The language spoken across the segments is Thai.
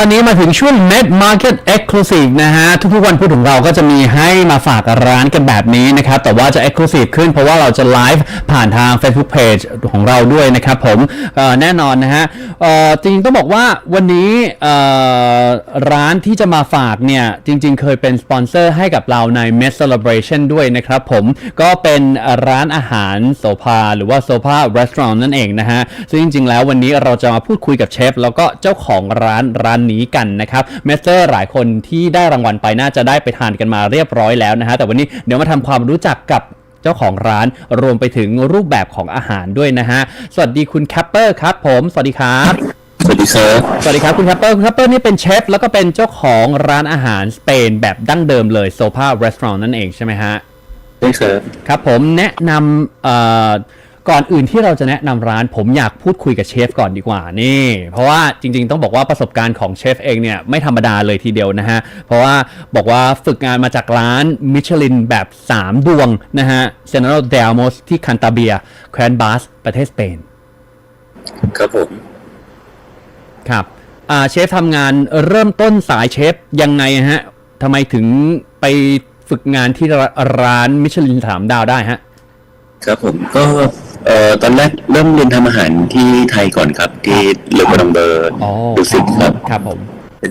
ตอนนี้มาถึงช่วง Med Market Exclusive นะฮะ ทุกๆวันพูดถึงเราก็จะมีให้มาฝากร้านกันแบบนี้นะครับ แต่ว่าจะ Exclusive ขึ้นเพราะว่าเราจะไลฟ์ผ่านทาง Facebook Page ของเราด้วยนะครับผมแน่นอนนะฮะจริงๆต้องบอกว่าวันนี้ร้านที่จะมาฝากเนี่ย จริงๆ เคยเป็นสปอนเซอร์ให้กับเราใน Med Celebration ด้วยนะครับผมก็เป็นร้านอาหารโซภาหรือว่าโซภา Restaurant นั่นเองนะฮะซึ่งจริงๆ แล้ววันนี้เราจะมาพูดคุยกับเชฟแล้วก็เจ้าของร้านร้านนี้กันนะครับเมสเตอร์หลายคนที่ได้รางวัลไปน่าจะได้ไปทานกันมาเรียบร้อยแล้วนะฮะแต่วันนี้เดี๋ยวมาทำความรู้จักกับเจ้าของร้านรวมไปถึงรูปแบบของอาหารด้วยนะฮะสวัสดีคุณแคปเปอร์ครับผมสวัสดีครับสวัสดีครับสวัสดีครับคุณแคปเปอร์คุณแคปเปอร์นี่เป็นเชฟแล้วก็เป็นเจ้าของร้านอาหารสเปนแบบดั้งเดิมเลยโซภารีสอร์ทนั่นเองใช่ไหมฮะได้ครับครับผมแนะนำเอ่อ ก่อนอื่นที่เราจะแนะนำร้าน ผมอยากพูดคุยกับเชฟก่อนดีกว่านี่ เพราะว่าจริง ๆ ต้องบอกว่าประสบการณ์ของเชฟเองเนี่ยไม่ธรรมดาเลยทีเดียวนะฮะ เพราะว่าบอกว่าฝึกงานมาจากร้านมิชลินแบบ 3 ดวงนะฮะเซน r ร l เดลโมสที่คันตาเบียแคว้นบาส ประเทศสเปน ครับผม ครับอ่าเชฟทำงานเริ่มต้นสายเชฟยังไงฮะทำไมถึงไปฝึกงานที่ร้านมิชลินสามดาวได้ฮะ ครับผมก็ เอ่อตอนแรกเริ่มเรียนทำอาหารที่ไทยก่อนครับ ที่เลอกระดองเบอร์อ๋อดุสิตครับครับผม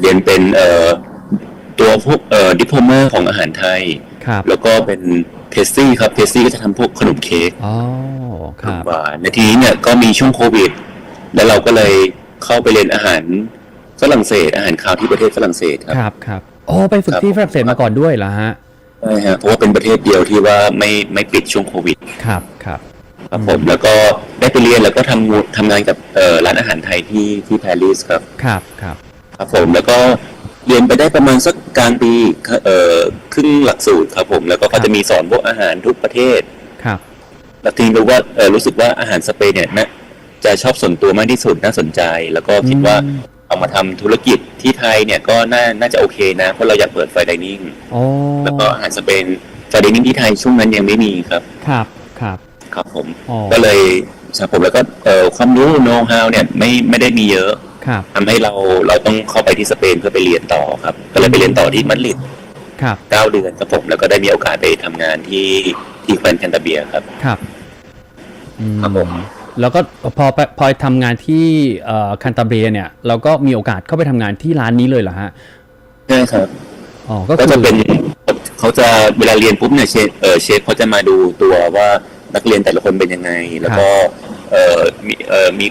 เรียนเป็นเอ่อตัวพวกเอ่อดิพโอมาของอาหารไทย ครับแล้วก็เป็นเพสซี่ครับเพสซี่ก็จะทำพวกขนมเค้กอ๋อครับหวานในทีนี้เนี่ยก็มีช่วงโควิด แล้วเราก็เลยเข้าไปเรียนอาหารฝรั่งเศสอาหารคาวที่ประเทศฝรั่งเศสครับ ครับครับโอ้ไปฝึกครับที่ฝรั่งเศสมาก่อนด้วยเหรอฮะใช่ฮะเพราะว่าเป็นประเทศเดียวที่ว่าไม่ไม่ปิดช่วงโควิด ครับครับ ครับผมแล้วก็ได้ไปเรียนแล้วก็ทำงานทำงานกับเอ่อร้านอาหารไทยที่ที่ปารีสครับครับครับครับผมแล้วก็เรียนไปได้ประมาณสักกลางปีเอ่อครึ่งหลักสูตรครับผมแล้วก็เขาจะมีสอนพวกอาหารทุกประเทศครับแล้วทีนี้รู้ว่าเออรู้สึกว่าอาหารสเปนเนี่ยนะจะชอบส่วนตัวมากที่สุดน่าสนใจ แล้วก็คิดว่าเอามาทำธุรกิจที่ไทยเนี่ยก็น่าน่าจะโอเคนะเพราะเราอยากเปิดไฟดิเนิ่งโอ้แล้วก็อาหารสเปนไฟดิเนิ่งที่ไทยช่วงนั้นยังไม่มีครับครับครับ ครับผม อ๋อ ก็เลยครับผมแล้วก็เอ่อความรู้โน้ตฮาวเนี่ยไม่ไม่ได้มีเยอะครับ ทำให้เราเราต้องเข้าไปที่สเปนเพื่อไปเรียนต่อครับ ก็เลยไปเรียนต่อที่มาดริดครับ เก้าเดือนครับผมแล้วก็ได้มีโอกาสไปทำงานที่ที่แคว้นแคนตาเบียครับ ครับอืครับผม แล้วก็พอไปพอทำงานที่เอ่อคันตาเบียเนี่ย เราก็มีโอกาสเข้าไปทำงานที่ร้านนี้เลยเหรอฮะ ใช่ครับ อ๋อ ก็ก็คือจะเป็นเขาจะเวลาเรียนปุ๊บเนี่ยเชฟเออเชฟเขาจะมาดูตัวว่า นักเรียนแต่ละคนเป็นยังไง แล้วก็เออมีเออมี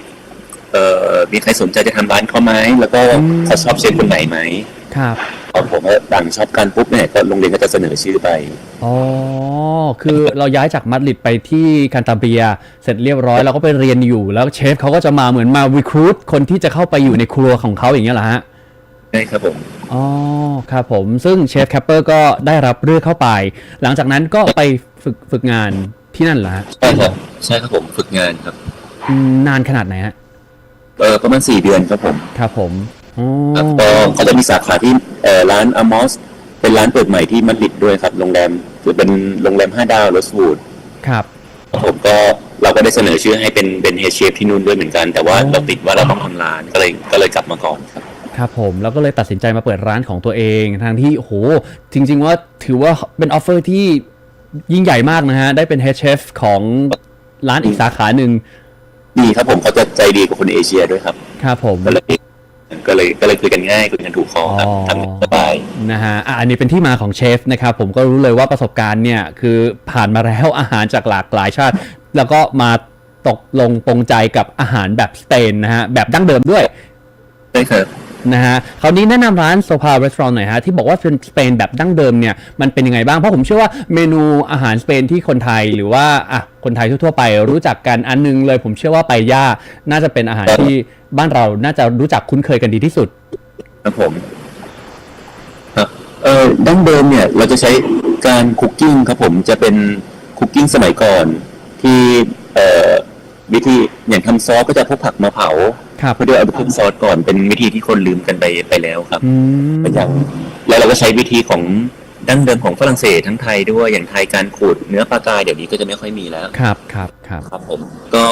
เออมีใครสนใจจะทำร้านเขาไหมแล้วก็เขาชอบเชฟคนไหนไหมครับ พอผมว่าต่างชอบกันปุ๊บเนี่ยก็โรงเรียนก็จะเสนอชื่อไป อ๋อ คือเราย้ายจากมาดริดไปที่คันตาเบีย เสร็จเรียบร้อยเราก็ไปเรียนอยู่ แล้วเชฟเขาก็จะมาเหมือนมาวิครูทคนที่จะเข้าไปอยู่ในครัวของเขาอย่างเงี้ยเหรอฮะ ใช่ครับผม อ๋อ ครับผม ซึ่งเชฟแคปเปอร์ก็ได้รับเลือกเข้าไป หลังจากนั้นก็ไปฝึกฝึกงาน ที่นั่นเหรอฮะใช่ครับใช่ครับผมฝึกงานครับ อืมนานขนาดไหนฮะเออประมาณสี่เดือนครับผมครับผมอ๋อครับก็ก็จะมีสาขาที่เอ่อร้านอมอสเป็นร้านเปิดใหม่ที่มาดริดด้วยครับโรงแรมคือเป็นโรงแรมห้าดาวโรสวูดครับ ผมก็เราก็ได้เสนอชื่อให้เป็นเป็นเฮดเชฟที่นู่นด้วยเหมือนกัน แต่ว่าอ๋อ เราติดว่าเราต้องทำร้านก็เลยก็เลยกลับมาก่อนครับ ครับผมแล้วก็เลยตัดสินใจมาเปิดร้านของตัวเองทางที่โอ้โหจริง ๆ ว่าถือว่าเป็นออฟเฟอร์ที่ ยิ่งใหญ่มากนะฮะ ได้เป็นเฮดเชฟของร้านอีกสาขาหนึ่งดีครับผมเขาจะใจดีกว่าคนเอเชียด้วยครับ ครับผมก็เลยก็เลยก็เลยคุยกันง่ายคุยกันถูกคอครับอ๋อทำงานสบายนะฮะอะอันนี้เป็นที่มาของเชฟนะครับ ผมก็รู้เลยว่าประสบการณ์เนี่ย คือผ่านมาแล้วอาหารจากหลากหลายชาติ แล้วก็มาตกลงปรงใจกับอาหารแบบสเปนนะฮะ แบบดั้งเดิมด้วยใช่ครับ นะฮะคราวนี้แนะนำร้านโซ a า r e s t a u r a n t หน่อยฮะที่บอกว่าเป็นสเปนแบบดั้งเดิมเนี่ยมันเป็นยังไงบ้างเพราะผมเชื่อว่าเมนูอาหารสเปนที่คนไทยหรือว่าอะคนไทยทั่วๆไปรู้จักกันอันนึงเลย ผมเชื่อว่าไปย่าน่าจะเป็นอาหารที่บ้านเราน่าจะรู้จักคุ้นเคยกันดีที่สุดครับผมเออดั้งเดิมเนี่ยเราจะใช้การคุกกิ้งครับผมจะเป็นคุกกิ้งสมัยก่อนที่เอ่อ วิธีอย่างทำซอสก็จะพวกผักมาเผาครับเพื่อด้วยเอาไปคลุกซอสก่อนเป็นวิธีที่คนลืมกันไปไปแล้วครับอืมเป็นอย่างแล้วเราก็ใช้วิธีของดั้งเดิมของฝรั่งเศสทั้งไทยด้วยอย่างไทยการขูดเนื้อปลากายเดี๋ยวนี้ก็จะไม่ค่อยมีแล้วครับครับครับครับผมก็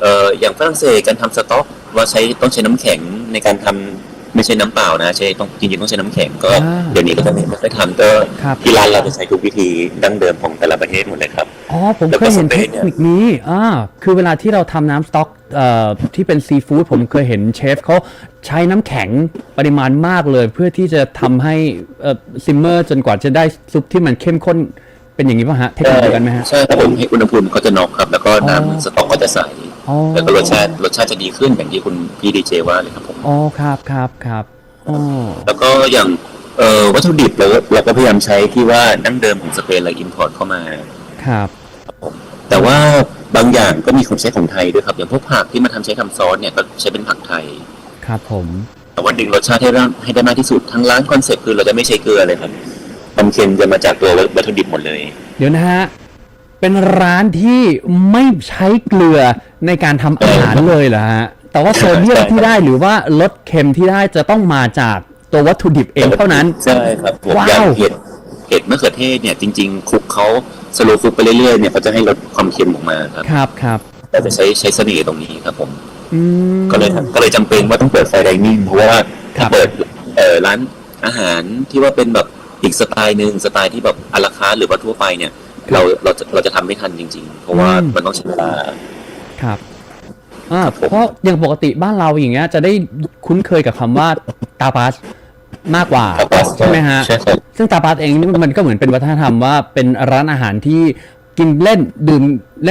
เอ่ออย่างฝรั่งเศสการทำสต๊อกว่าใช้ต้องใช้น้ำแข็งในการทำไม่ใช่น้ำเปล่านะใช่ต้องจริงๆต้องใช้น้ำแข็งก็อ่าเดี๋ยวนี้ก็จะไม่ค่อยทำก็ครับที่ร้านเราจะใช้ทุกวิธีดั้งเดิมของ แต่ละประเทศหมดเลยครับ อ๋อ ผมแล้วเคก็ยเห็นสเปเทนคเนี่ยนิคนี้อ่าคือเวลาที่เราทำน้ำสต๊อกเอ่อที่เป็นซีฟู้ดผมเคยเห็นเชฟเขาใช้น้ำแข็งปริมาณมากเลย เพื่อที่จะทำให้เอ่อซิมเมอร์จนกว่าจะได้ซุปที่มันเข้มข้นเป็นอย่างนี้ป่ะฮะเทคนิคเดียวกันไหมฮะ ใช่ครับผมให้อุณหภูมิเขาจะน็อกครับ แล้วก็อ๋อ น้ำสต๊อกก็จะใสอ๋อแล้วก็รสชาติรสชาติจะดีขึ้นอย่างที่คุณพี่ดีเจว่าเลยครับผม อ๋อครับครับครับอ๋อ แล้วก็อย่าง เอ่อวัตถุดิบเราเราก็พยายามใช้ที่ว่าดั้งเดิมของสเปนเราอินพอร์ตเข้ามาครับ แต่ว่าบางอย่างก็มีคนใช้ของไทยด้วยครับ อย่างพวกผักที่มาทำใช้ทำซอสเนี่ยก็ใช้เป็นผักไทย ครับผม แต่ว่าดึงรสชาติให้ได้ให้ได้มากที่สุดทั้งร้านคอนเซ็ปต์คือเราจะไม่ใช้เกลือเลยครับความเค็มจะมาจากตัววัตถุดิบหมดเลย เดี๋ยวนะฮะเป็นร้านที่ไม่ใช้เกลือในการทำอาหารเลยเหรอฮะแต่ว่าโซเดียมใช่ครับที่ได้หรือว่าลดเค็มที่ได้จะต้องมาจาก ตัววัตถุดิบเองเท่านั้น ใช่ครับผมว้าว อย่างเห็ดเห็ดมะเขือเทศเนี่ยจริงๆคลุกเขาสโลว์คุกไปเรื่อยๆเนี่ยเขาจะให้ลดความเค็มออกมาครับครับครับแต่จะใช้ใช้เสน่ห์ตรงนี้ครับผม อืม ก็เลยก็เลยจำเป็นว่าต้องเปิดไฟไดนิ่งเพราะว่าครัถ้าบ เปิดเอ่อร้านอาหารที่ว่าเป็นแบบอีกสไตล์หนึ่งสไตล์ที่แบบอาราคาร์ทหรือว่าทั่วไปเนี่ย เราเราจะเราจะทำไม่ทันจริง ๆ เพราะว่ามันต้องใช้เวลา ครับอ่าครับผม เพราะอย่างปกติบ้านเราอย่างเงี้ยจะได้คุ้นเคยกับคำว่าตาปาส มากกว่าใช่ไหมฮะใช่ครับซึ่งตาปาสเองนี่มันก็เหมือนเป็นวัฒนธรรมว่าเป็นร้านอาหารที่กินเล่นดื่ม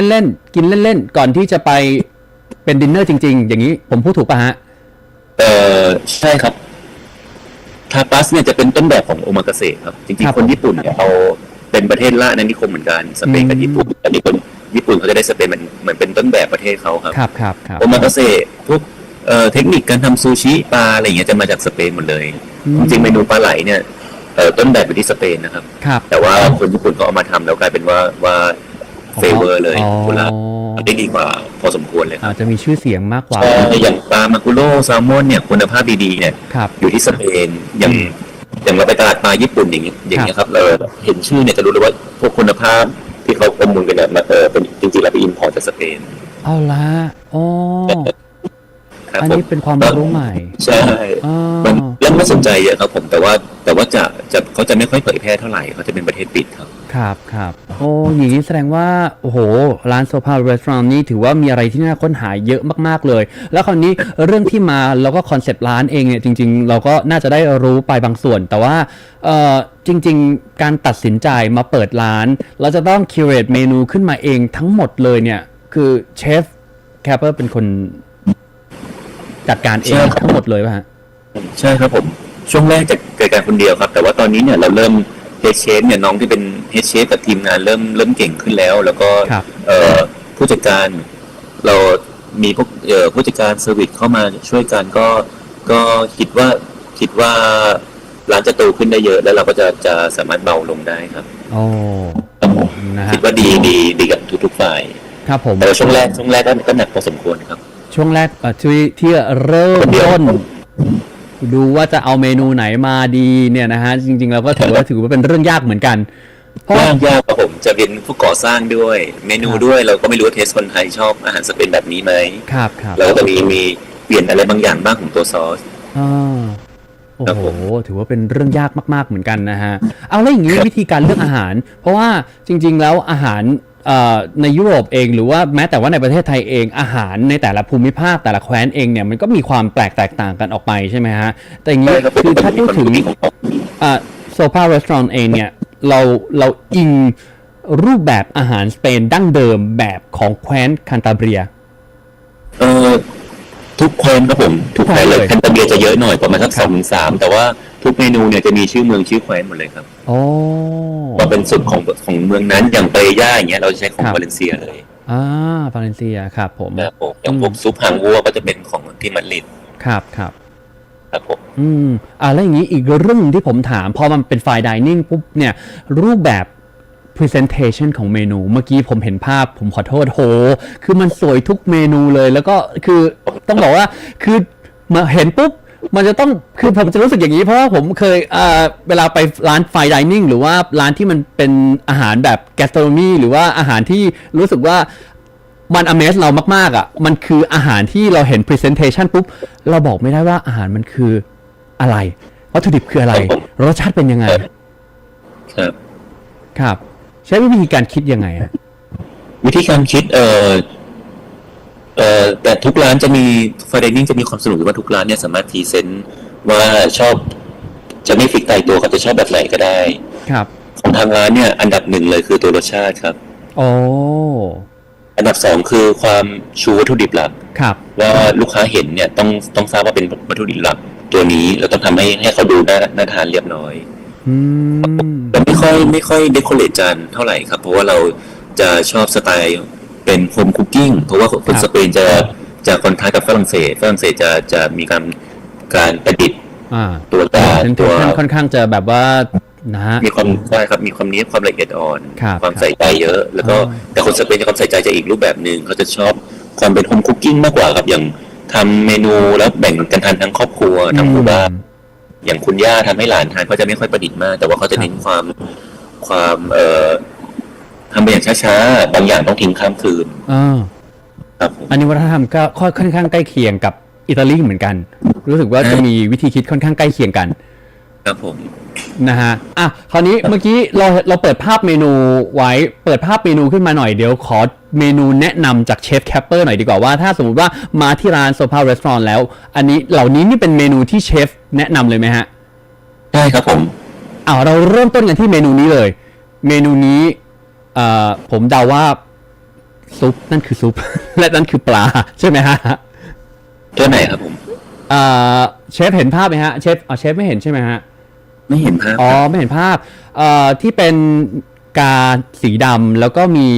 เล่นๆกินเล่นๆก่อนที่จะไปเป็นดินเนอร์จริง ๆ อย่างนี้ผมพูดถูกป่ะฮะเออใช่ครับทาปาสเนี่ยจะเป็นต้นแบบของโอมากาเสะครับ จริงครับๆคนญี่ปุ่นเนี่ยเขาเป็นประเทศล่าอาณานิคมเหมือนกันสเปนกับอืมญี่ปุ่นอันนี้คนญี่ปุ่นเขาจะได้สเปนมันเหมือนเป็นต้นแบบประเทศเขาครับครับครับครับโอมากาเสะพวกเอ่อเทคนิคการทำซูชิปลาอะไรอย่างเงี้ยจะมาจากสเปนหมดเลยอืม จริงๆเมนูปลาไหลเนี่ยเอ่อต้นแบบอยู่ที่สเปนนะครับครับ แต่ว่าคนญี่ปุ่นก็เอามาทำแล้วกลายเป็นว่าว่าเฟเวอร์เลยอ๋อคุณละได้ดีกว่าพอสมควรเลยครับอาจจะมีชื่อเสียงมากกว่าใช่อย่างปลามากุโร่แซลมอนเนี่ยคุณภาพดีๆเนี่ยครับอยู่ที่สเปนอย่างอืมอย่างเราไปตลาดปลาญี่ปุ่นอย่างเงี้ยอย่างเงี้ยครับเราเห็นชื่อเนี่ยจะรู้เลยว่าพวกคุณภาพที่เขาประมูลกันเนี่ยมาเออเป็นจริงๆแล้วไปอินพอร์ตจากสเปนเอาละอ๋อครับอันผมนี้เป็นความรู้ใหม่ใช่อ๋อมัน เรื่องน่าสนใจเยอะครับผมแต่ว่าแต่ว่าจะจะเขาจะไม่ค่อยเผยแพร่เท่าไหร่เขาจะเป็นประเทศปิดครับครับครับโอ้อย่างนี้แสดงว่าโอ้โหร้านโซฟารีสอร์ทนี่ถือว่ามีอะไรที่น่าค้นหาเยอะมากๆเลย แล้วคราวนี้เรื่องที่มาแล้วก็คอนเซปต์ร้านเองเนี่ยจริง ๆ เราก็น่าจะได้รู้ไปบางส่วน แต่ว่าเอ่อจริง ๆ การตัดสินใจมาเปิดร้าน เราจะต้องคิวเรตเมนูขึ้นมาเองทั้งหมดเลยเนี่ยคือเชฟแคปเปอร์เป็นคนจัดการเองใช่ครับทั้งหมดเลยป่ะฮะ ใช่ครับผม ช่วงแรกจะเกิดการคนเดียวครับ แต่ว่าตอนนี้เนี่ยเราเริ่มเฮดเชฟเนี่ยน้องที่เป็นเฮดเชฟกับทีมงานเริ่มเริ่มเก่งขึ้นแล้ว แล้วก็ครับ เอ่อผู้จัดการเรามีพวกเอ่อผู้จัดการเซอร์วิสเข้ามาช่วยกันก็ก็คิดว่าคิดว่าร้านจะโตขึ้นได้เยอะ แล้วเราก็จะจะสามารถเบาลงได้ครับโอ้ครับผมนะฮะคิดว่าดีดีดีกับทุกๆฝ่าย ครับผมแต่ว่าช่วงแรกช่วงแรกก็ก็หนักพอสมควรครับ ช่วงแรกเอ่อที่ที่เริ่มคนเดียวต้น ดูว่าจะเอาเมนูไหนมาดีเนี่ยนะฮะ จริงๆแล้วก็ถือว่าถือว่าเป็นเรื่องยากเหมือนกัน เพราะยากยากครับผมจะเป็นผู้ก่อสร้างด้วย เมนูด้วยเราก็ไม่รู้ว่าเทสคนไทยชอบอาหารสเปนแบบนี้ไหมครับครับเราก็จะมีมีเปลี่ยนอะไรบางอย่างบ้างของตัวซอสอ่าโอ้ครับโหผมถือว่าเป็นเรื่องยากมากๆเหมือนกันนะฮะ เอาแล้วอย่างนี้วิธีการเลือกอาหาร เพราะว่าจริง ๆ แล้วอาหารเอ่อ ในยุโรปเองหรือว่าแม้แต่ว่าในประเทศไทยเองอาหารในแต่ละภูมิภาคแต่ละแคว้นเองเนี่ยมันก็มีความแปลกแตกต่างกันออกไปใช่ไหมฮะ แต่อย่างนี้ใช่ครับผมคือถ้าพูดถึงโซฟารีสอร์ทเองเนี่ยเราเราอิงรูปแบบอาหารสเปนดั้งเดิมแบบของแคว้นคันตาเบรีย เอ่อ ทุกแคว้นครับผมทุกแคว้นเลยทุกแคว้นเลยแคนตาเบียจะเยอะหน่อยประมาณสักสองถึงสามแต่ว่าทุกเมนูเนี่ยจะมีชื่อเมืองชื่อแคว้นหมดเลยครับโอ้ว่าเป็นสุดของของเมืองนั้นอย่างเปรย่าอย่างเงี้ยเราจะใช้ของครับวาเลนเซียเลยอ่าฟาเรนเซียครับผมนะครับผมอย่างพวกซุปหางวัวก็จะเป็นของที่มาดริดครับครับครับผมอืมอ่าแล้วอย่างนี้อีกเรื่องหนึ่งที่ผมถามพอมันเป็นไฟดิเนิ่งปุ๊บเนี่ยรูปแบบ presentation ของเมนู เมื่อกี้ผมเห็นภาพผมขอโทษโห คือมันสวยทุกเมนูเลยแล้วก็คือต้องบอกว่าคือมาเห็นปุ๊บมันจะต้องคือผมจะรู้สึกอย่างนี้เพราะว่าผมเคยเอ่อเวลาไปร้านไฟดิเนิ่งหรือว่าร้านที่มันเป็นอาหารแบบ gastronomy หรือว่าอาหารที่รู้สึกว่ามัน amaze เรามาก ๆอะ มันคืออาหารที่เราเห็น presentation ปุ๊บ เราบอกไม่ได้ว่าอาหารมันคืออะไร วัตถุดิบคืออะไรครับผมรสชาติเป็นยังไง ครับ ครับ ใช้วิธีการคิดยังไงฮะวิธีการคิดเอ่อเอ่อแต่ทุกร้านจะมีฟ i เดนิ่งจะมีความสนุกว่าทุกร้านเนี่ยสามารถพรีเซนต์ว่าชอบจะไม่ฟิกตายตัวเขาจะชอบแบบไหนก็ได้ ครับ ของทางร้านเนี่ย อันดับหนึ่งเลยคือตัวรสชาติครับ โอ้อันดับสองคือความชูวัตถุดิบหลัก ครับ ว่าลูกค้าเห็นเนี่ยต้องต้องทราบว่าเป็นวัตถุดิบหลัก ตัวนี้แล้วต้องทำให้ให้เขาดูน่าน่าทานเรียบร้อย อืมแต่ไม่ ค่อยไม่ค่อยเดคอเรทจานเท่าไหร่ครับ เพราะว่าเราจะชอบสไตล์เป็นโฮมคุกกิ้งเพราะว่าคนสเปนจะจะคอนทราสต์กับฝรั่งเศสฝรั่งเศสจะจะมีการการประดิษฐ์อ่าตัวจานเป็นตัวค่อนข้างจะแบบว่านะฮะมีความใช่ครับมีความเนี้ยบความละเอียดอ่อนครับความใส่ใจเยอะ แล้วก็อ๋อแต่คนสเปนจะความใส่ใจจะอีกรูปแบบหนึ่งเขาจะชอบความเป็นโฮมคุกกิ้งมากกว่าครับอย่างทำเมนูแล้วแบ่งกันทานทั้งครอบครัวทั้งหมู่บ้าน อย่างคุณย่าทำให้หลานทานเขาจะไม่ค่อยประดิษฐ์มาก แต่ว่าเขาจะเน้นความความเอ่อทำไปอย่างช้าๆ บางอย่างต้องทิ้งข้ามคืนอ่าครับผมอันนี้วัฒนธรรมก็ค่อนข้างใกล้เคียงกับอิตาลีเหมือนกัน รู้สึกว่าจะมีวิธีคิดค่อนข้างใกล้เคียงกัน ครับผมนะฮะอะคราวนี้เมื่อกี้เราเราเปิดภาพเมนูไว้เปิดภาพเมนูขึ้นมาหน่อยเดี๋ยวขอ เมนูแนะนำจากเชฟแคปเปอร์หน่อยดีกว่าว่าถ้าสมมติว่ามาที่ร้านโซ p า r รส t อ r แล้ว อันนี้เหล่านี้นี่เป็นเมนูที่เชฟแนะนำเลยไหมฮะได้ครับผมอ้าวเราเริ่มต้นกันที่เมนูนี้เลย เมนูนี้เอ่อผมเดาว่าซุปนั่นคือซุป และนั่นคือปลาใช่ไหมฮะตัวไหนครับผมเอ่อเชฟเห็นภาพไหมฮะเชฟอ๋อเชฟไม่เห็นใช่ไหมฮะไม่เห็นภาพอ๋อครับไม่เห็นภาพเอ่อที่เป็นกาสีดำแล้วก็มี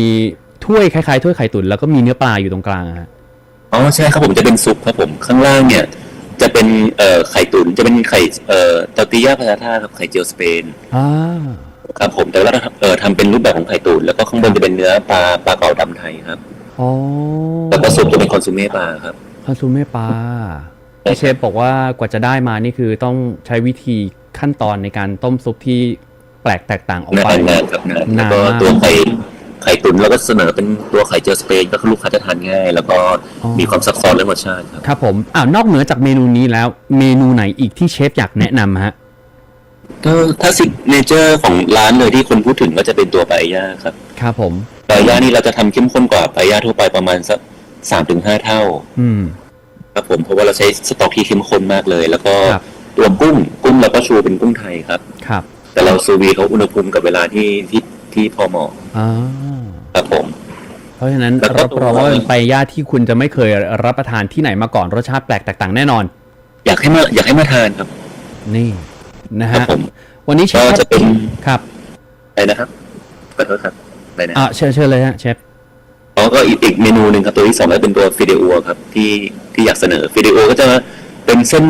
ถ้วยคล้ายๆถ้วยไข่ตุ๋นแล้วก็มีเนื้อปลาอยู่ตรงกลางอะฮะอ๋อใช่ครับผมจะเป็นซุปครับผมข้างล่างเนี่ย จะเป็นเอ่อไข่ตุ๋นจะเป็นไข่เอ่อตอร์ติยาพาซาท่าครับไข่เจียวสเปนอ่าครับผมแต่ว่าเอ่อทำเป็นรูปแบบของไข่ตุ๋นแล้วก็ข้างบนจะเป็นเนื้อปลาปลาเก๋าดำไทยครับอ๋อแล้วก็ซุปจะเป็นคอนซูเม่ปลาครับคอนซูเม่ปลาที่เชฟบอกว่ากว่าจะได้มานี่คือต้องใช้วิธีขั้นตอนในการต้มซุปที่แปลกแตกต่างออกนานไปนานครับนานนานแล้วก็มากตัวไข่ ไข่ตุ๋นเราก็เสนอเป็นตัวไข่เจียวสเปนก็คือลูกค้าจะทานง่าย แล้วก็อ๋อมีความซับซ้อนเรื่องรสชาติครับครับผมอ้าวนอกเหนือจากเมนูนี้แล้วเมนูไหนอีกที่เชฟอยากแนะนำฮะก็ถ้าซิกเนเจอร์ของร้านเลยที่คนพูดถึงก็จะเป็นตัวปาเอย่าครับครับผมปาเอย่านี่เราจะทำเข้มข้นกว่าปาเอย่าทั่วไปประมาณสักสามถึงห้าเท่า อืมครับผมเพราะว่าเราใช้สต๊อกที่เข้มข้นมากเลย แล้วก็ครับตัวกุ้งกุ้งเราก็ชูเป็นกุ้งไทยครับครับ แต่เราซูวีเขาอุณหภูมิกับเวลาที่ที่ ที่พอเหมาะอ่าครับผม เพราะฉะนั้นแล้วก็รับรองว่าเป็นไปย่าที่คุณจะไม่เคยรับประทานที่ไหนมาก่อนรสชาติแปลกแตกต่างแน่นอน อยากให้มาอยากให้มาทานครับ นี่นะครัฮะบผม วันนี้เชก็ฟจะเป็น ครับอะไรนะครับขอโทษครับอะไรนะอะเชิญเชิญเลยฮะเชฟอ๋อก็อีกอีกเมนูหนึ่งครับตัวที่สองก็เป็นตัวฟิเดโอครับที่ที่อยากเสนอฟิเดโอก็จะเป็นเส้น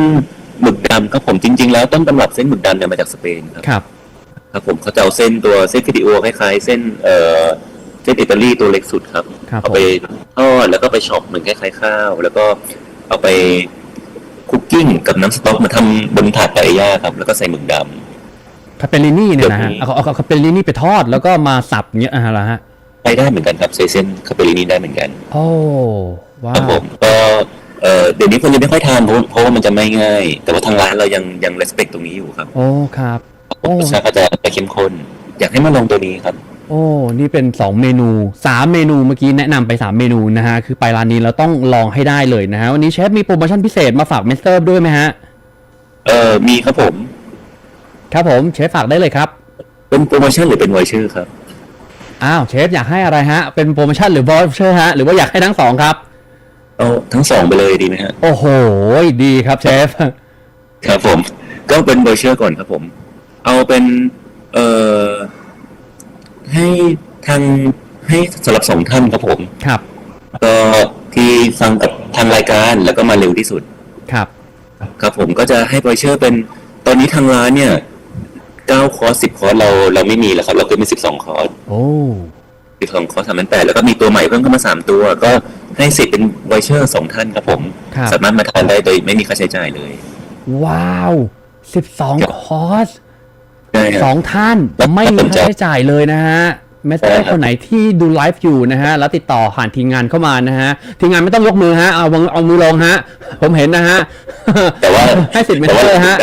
หมึกดำครับผมจริง ๆ แล้วต้นตำรับเส้นหมึกดำเนี่ยมาจากสเปนครับ ครับ ครับผมเขาจะเอาเส้นตัวเส้นฟิเดโอคล้ายๆเส้นเอ่อเส้นอิตาลีตัวเล็กสุดครับครับเอาผม ไปทอดแล้วก็ไปช็อปเหมือนคล้ายๆข้าว แล้วก็เอาไปคุกกิ้งกับน้ำสต๊อกมาทำบนถาดปาเอย่าครับ แล้วก็ใส่หมึกดำคาเปลลินี่เนี่ยนะฮะเดี๋ยวนี้เอาเอาเอาคาเปลลินี่ไปทอดแล้วก็มาสับอย่างเงี้ยอะเหรอฮะไปได้เหมือนกันครับใส่เส้นคาเปรินีได้เหมือนกัน โอ้ว้าครับผวมก็เอ่อเดี๋ยวนี้คนยังไม่ค่อยทานเพราะเพราะว่ามันจะไม่ง่าย แต่ว่าทางร้านเรายังยัง respect ตรงนี้อยู่ครับ โอ้ครับ โอ้ รสชาติก็จะจะเข้มข้น อยากให้มาลองตัวนี้ครับ โอ้ นี่เป็น 2 เมนู 3 เมนูเมื่อกี้แนะนำไป 3 เมนูนะฮะ คือไปร้านนี้เราต้องลองให้ได้เลยนะฮะ วันนี้เชฟมีโปรโมชั่นพิเศษมาฝากเมสเตอร์ด้วยไหมฮะ เอ่อมีครับผม ครับผมเชฟฝากได้เลยครับ เป็นโปรโมชั่นหรือเป็นไวเชอร์ครับ อ้าวเชฟอยากให้อะไรฮะ เป็นโปรโมชั่นหรือ v อ u เชอร์ฮะ หรือว่าอยากให้ทั้งสองครับ เอาทั้งสองไปเลยดีไหมฮะ โอ้โห ดีครับเชฟ ครับผม ก็เป็นไวเชอร์ก่อนครับผม เอาเป็นเอ่อให้ทางให้สำหรับสองท่านครับผมครับ ก็ที่ฟังกับทางรายการแล้วก็มาเร็วที่สุด ครับ ครับผมก็จะให้ไวเชอร์เป็นตอนนี้ทางร้านเนี่ยเก้าคอร์สสิบคอร์สเราเราไม่มีแล้วครับ เราก็มีสิบสองคอร์สโอ้สิบสองคอร์สสามพันแปดแล้วก็มีตัวใหม่เพิ่มเข้ามาสามตัว ก็ให้สิทธิ์เป็นไวเชอร์สองท่านครับผม ครับ สามารถมาทานได้โดยไม่มีค่าใช้จ่ายเลย ว้าว12คอร์สได้ค สรัอบงท่านไม่มีค่าใช้จ่ายเลยนะฮะแม้แต่ใช่ครับคนไหนที่ดูไลฟ์อยู่นะฮะ แล้วติดต่อผ่านทีมงานเข้ามานะฮะ ทีมงานไม่ต้องยกมือฮะ เอาวางเอามือลงฮะ ผมเห็นนะฮะ แต่ว่าให้สิทธิ์เมนแต่เทว่าอร์ฮะ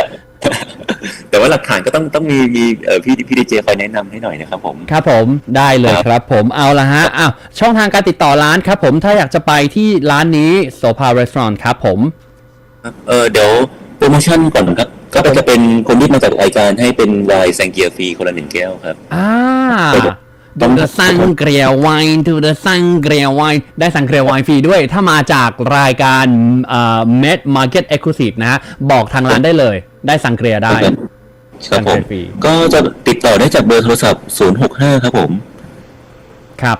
แต่ว่าหลักฐานก็ต้องต้องมีมีเอ่อพี่พี่ดีเจคอยแนะนำให้หน่อยนะครับผม ครับผมได้เลยครับครับผมเอาละฮะอ้าวช่องทางการติดต่อร้านครับผมถ้าอยากจะไปที่ร้านนี้โซพารีสอร์ทครับผม เออเดี๋ยวโปรโมชั่นก่อนครับ ก็จะเป็นคนที่มาจากรายการให้เป็นไวน์แซงเกียร์ฟรีคนละหนึ่งแก้วครับ อ่าต้ดูองเดอะซังเกลียไวน์ดูเดอะซังเกลียไวน์ได้สังเกลียไวน์ฟรีด้วย ถ้ามาจากรายการเอ่อ Med Market Exclusive นะฮะบอกทางร้านได้เลย ได้สังเกลียได้ครับผมฟรีก็จะติดต่อได้จากเบอร์โทรศัพท์ 065 ครับผม ครับ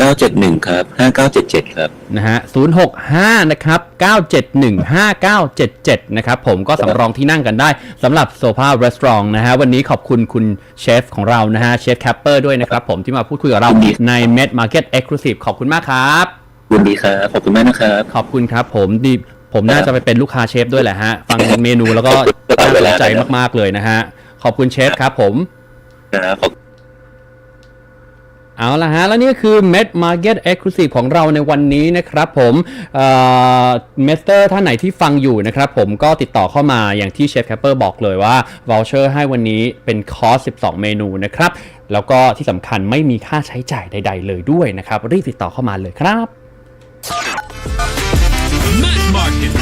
971 ครับ 5977 ครับ นะฮะ065 นะครับ 9715977 นะครับ ผมก็สำรองที่นั่งกันได้สำหรับโซฟารีสอร์ทนะฮะ วันนี้ขอบคุณคุณเชฟของเรานะฮะ เชฟแคปเปอร์ด้วยนะครับผมที่มาพูดคุยกับเรายินดีใน Med Market Exclusive ขอบคุณมากครับยินดีครับ ขอบคุณมากนะครับ ขอบคุณครับผมดีผมน่าจะไปเป็นลูกค้าเชฟด้วยแหละฮะ ฟังเมนูแล้วก็ตลอน่าดเวสลานใจเลยนะมากๆเลยนะฮะ ขอบคุณเชฟครับผมครับขอบ เอาละฮะ แล้วนี่คือ Med Market Exclusive ของเราในวันนี้นะครับผมเมสเตอร์ท่านไหนที่ฟังอยู่นะครับผมก็ติดต่อเข้ามาอย่างที่เชฟแคปเปอร์บอกเลยว่า v o u c h e r ให้วันนี้เป็นคอร์ส 12 เมนูนะครับ แล้วก็ที่สำคัญไม่มีค่าใช้จ่ายใด ๆ เลยด้วยนะครับ รีบติดต่อเข้ามาเลยครับ Matt Market